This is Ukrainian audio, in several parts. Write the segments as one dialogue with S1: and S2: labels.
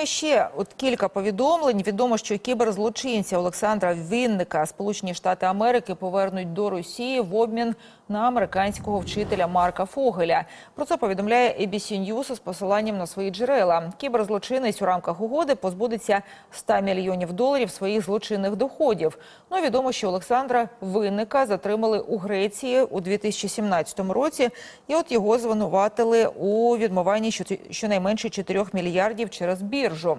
S1: і ще от кілька повідомлень. Відомо, що кіберзлочинця Олександра Вінника Сполучені Штати Америки повернуть до Росії в обмін на американського вчителя Марка Фогеля. Про це повідомляє ABC News з посиланням на свої джерела. Кіберзлочинець у рамках угоди позбудеться 100 мільйонів доларів своїх злочинних доходів. Ну відомо, що Олександра Винника затримали у Греції у 2017 році, і от його звинуватили у відмиванні що- щонайменше 4 мільярдів через біржу.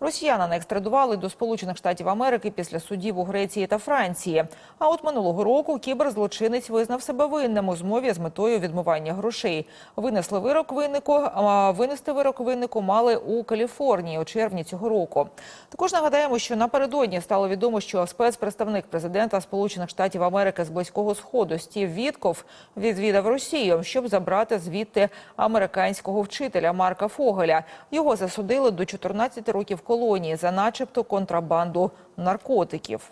S1: Росіянина екстрадували до Сполучених Штатів Америки після судів у Греції та Франції. А от минулого року кіберзлочинець визнав себе винним у змові з метою відмивання грошей. Винесли вирок виннику. А винести вирок виннику мали у Каліфорнії у червні цього року. Також нагадаємо, що напередодні стало відомо, що спецпредставник президента Сполучених Штатів Америки з близького сходу Стів Вітков відвідав Росію, щоб забрати звідти американського вчителя Марка Фогеля. Його засудили до 14 років колонії за, начебто, контрабанду наркотиків.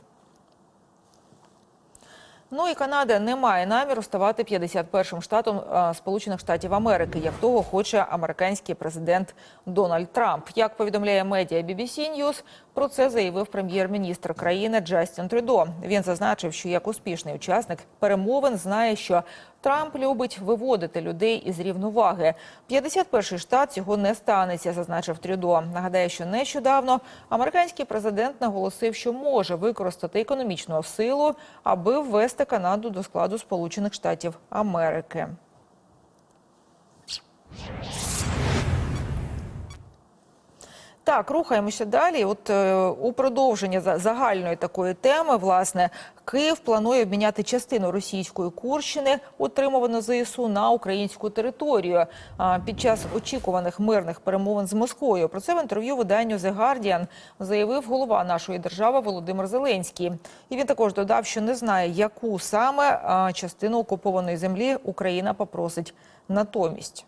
S1: Ну і Канада не має наміру ставати 51-м штатом е, Сполучених Штатів Америки, як того хоче американський президент Дональд Трамп. Як повідомляє медіа BBC News, про це заявив прем'єр-міністр країни Джастін Трюдо. Він зазначив, що як успішний учасник перемовин знає, що Трамп любить виводити людей із рівноваги. 51-й штат цього не станеться, зазначив Трюдо. Нагадаю, що нещодавно американський президент наголосив, що може використати економічну силу, аби ввести Канаду до складу Сполучених Штатів Америки. Так, рухаємося далі. От е, у продовження за- загальної такої теми, власне, Київ планує обміняти частину російської Курщини, отримувану ЗСУ, на українську територію а, під час очікуваних мирних перемовин з Москвою. Про це в інтерв'ю виданню The Guardian заявив голова нашої держави Володимир Зеленський. І він також додав, що не знає, яку саме а, частину окупованої землі Україна попросить натомість.